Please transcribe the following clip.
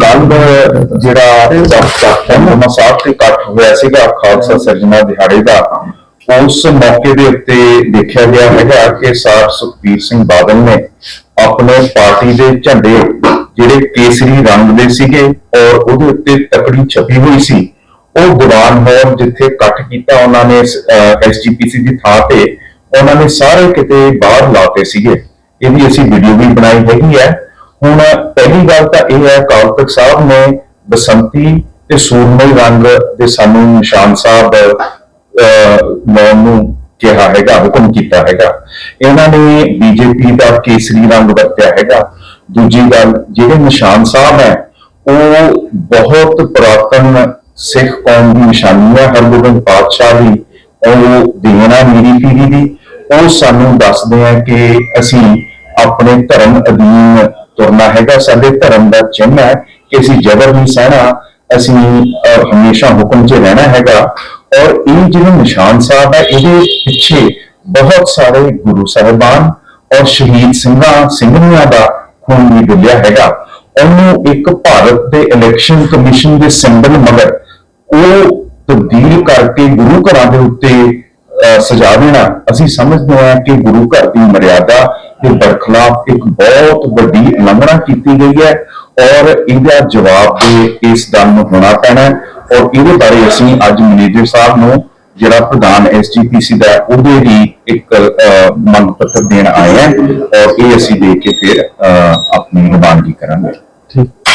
ਕੱਲ ਜਿਹੜਾ ਚਰਚਾ ਸਾਹਿਬ ਤੇ ਇਕੱਠ ਹੋਇਆ ਸੀਗਾ, ਖਾਲਸਾ ਸਿਰਜਣਾ ਦਿਹਾੜੇ ਦਾ। ਉਸ ਮੌਕੇ ਦੇ ਉੱਤੇ ਦੇਖਿਆ ਗਿਆ ਹੈਗਾ ਕਿ ਸਾਰ ਸੁਖਬੀਰ ਸਿੰਘ ਬਾਦਲ ਨੇ ਆਪਣੇ ਪਾਰਟੀ ਦੇ ਝੰਡੇ ਜਿਹੜੇ ਕੇਸਰੀ ਰੰਗ ਦੇ ਸੀਗੇ ਔਰ ਉਹਦੇ ਉੱਤੇ ਤਕੜੀ ਛਪੀ ਹੋਈ ਸੀ। ਉਹ ਦੀਵਾਨ ਹਾਲ ਜਿੱਥੇ ਇਕੱਠ ਕੀਤਾ ਉਹਨਾਂ ਨੇ ਐਸਜੀਪੀਸੀ ਦੀ ਥਾਂ ਤੇ, ਉਹਨਾਂ ਨੇ ਸਾਰੇ ਕਿਤੇ ਬਾਹਰ ਲਾਤੇ ਸੀਗੇ। ਇਹਦੀ ਅਸੀਂ ਵੀਡੀਓ ਵੀ ਬਣਾਈ ਹੈਗੀ ਹੈ। ਹੁਣ ਪਹਿਲੀ ਗੱਲ ਤਾਂ ਇਹ ਹੈ ਅਕਾਲ ਤਖਤ ਸਾਹਿਬ ਨੇ ਬਸੰਤੀ ਤੇ ਸੂਰਮਈ ਰੰਗ ਦੇ ਸਾਨੂੰ ਨਿਸ਼ਾਨ ਸਾਹਿਬ ਲਾਉਣ ਨੂੰ ਕਿਹਾ ਹੈਗਾ, ਹੁਕਮ ਕੀਤਾ ਹੈਗਾ। ਇਹਨਾਂ ਨੇ ਬੀਜੇਪੀ ਦਾ ਕੇਸਰੀ ਰੰਗ ਵਰਤਿਆ ਹੈਗਾ। ਦੂਜੀ ਗੱਲ, ਜਿਹੜੇ ਨਿਸ਼ਾਨ ਸਾਹਿਬ ਹੈ, ਉਹ ਬਹੁਤ ਪੁਰਾਤਨ ਸਿੱਖ ਕੌਮ ਦੀ ਨਿਸ਼ਾਨੀ ਹੈ, ਹਰਗੋਬਿੰਦ ਪਾਤਸ਼ਾਹ ਦੀ, ਉਹ ਦੇਣਾ ਮੇਰੀ ਪੀੜੀ ਦੀ। ਉਹ ਸਾਨੂੰ ਦੱਸਦੇ ਆ ਕਿ ਅਸੀਂ ਆਪਣੇ ਧਰਮ ਅਧੀਨ ਤੁਰਨਾ ਹੈਗਾ। ਸਾਡੇ ਧਰਮ ਦਾ ਚਿੰਨ੍ਹ ਹੈ ਕਿ ਅਸੀਂ ਜ਼ਬਰ ਨਹੀਂ ਸਹਿਣਾ ਅਸੀਂ ਹਮੇਸ਼ਾ ਹੁਕਮ 'ਚ ਰਹਿਣਾ ਹੈਗਾ। ਔਰ ਇਹ ਜਿਹੜੇ ਨਿਸ਼ਾਨ ਸਾਹਿਬ ਹੈ ਇਹਦੇ ਪਿੱਛੇ ਬਹੁਤ ਸਾਰੇ ਗੁਰੂ ਸਾਹਿਬਾਨ ਔਰ ਸ਼ਹੀਦ ਸਿੰਘਾਂ ਸਿੰਘਣੀਆਂ ਦਾ ਖੂਨ ਵੀ ਡੁੱਲਿਆ ਹੈਗਾ। ਉਹਨੂੰ ਇੱਕ ਭਾਰਤ ਦੇ ਇਲੈਕਸ਼ਨ ਕਮਿਸ਼ਨ ਦੇ ਸਿੰਬਲ ਮਗਰ ਉਹ ਤਬਦੀਲ ਕਰਕੇ ਗੁਰੂ ਘਰਾਂ ਦੇ ਉੱਤੇ ਅਹ, ਸਜਾ ਦੇਣਾ ਅਸੀਂ ਸਮਝਦੇ ਹਾਂ ਕਿ ਗੁਰੂ ਘਰ ਦੀ ਮਰਿਆਦਾ ਦੇ ਬਰਖਲਾਫ ਇੱਕ ਬਹੁਤ ਵੱਡੀ ਉਲੰਘਣਾ ਕੀਤੀ ਗਈ ਹੈ ਔਰ ਇਹਦਾ ਜਵਾਬ ਦੇ ਇਸ ਦਲ ਨੂੰ ਹੋਣਾ ਪੈਣਾ ਔਰ ਇਹਦੇ ਬਾਰੇ ਅਸੀਂ ਅੱਜ ਮੈਨੇਜਰ ਸਾਹਿਬ ਨੂੰ ਜਿਹੜਾ ਪ੍ਰਧਾਨ ਐਸਜੀਪੀਸੀ ਦਾ ਉਹਦੇ ਲਈ ਇੱਕ ਮੰਗ ਪੱਤਰ ਦੇਣ ਆਏ ਹਾਂ ਔਰ ਇਹ ਅਸੀਂ ਦੇ ਕੇ ਫਿਰ ਅਹ, ਆਪਣੀ ਰਵਾਨਗੀ ਕਰਾਂਗੇ। ਠੀਕ।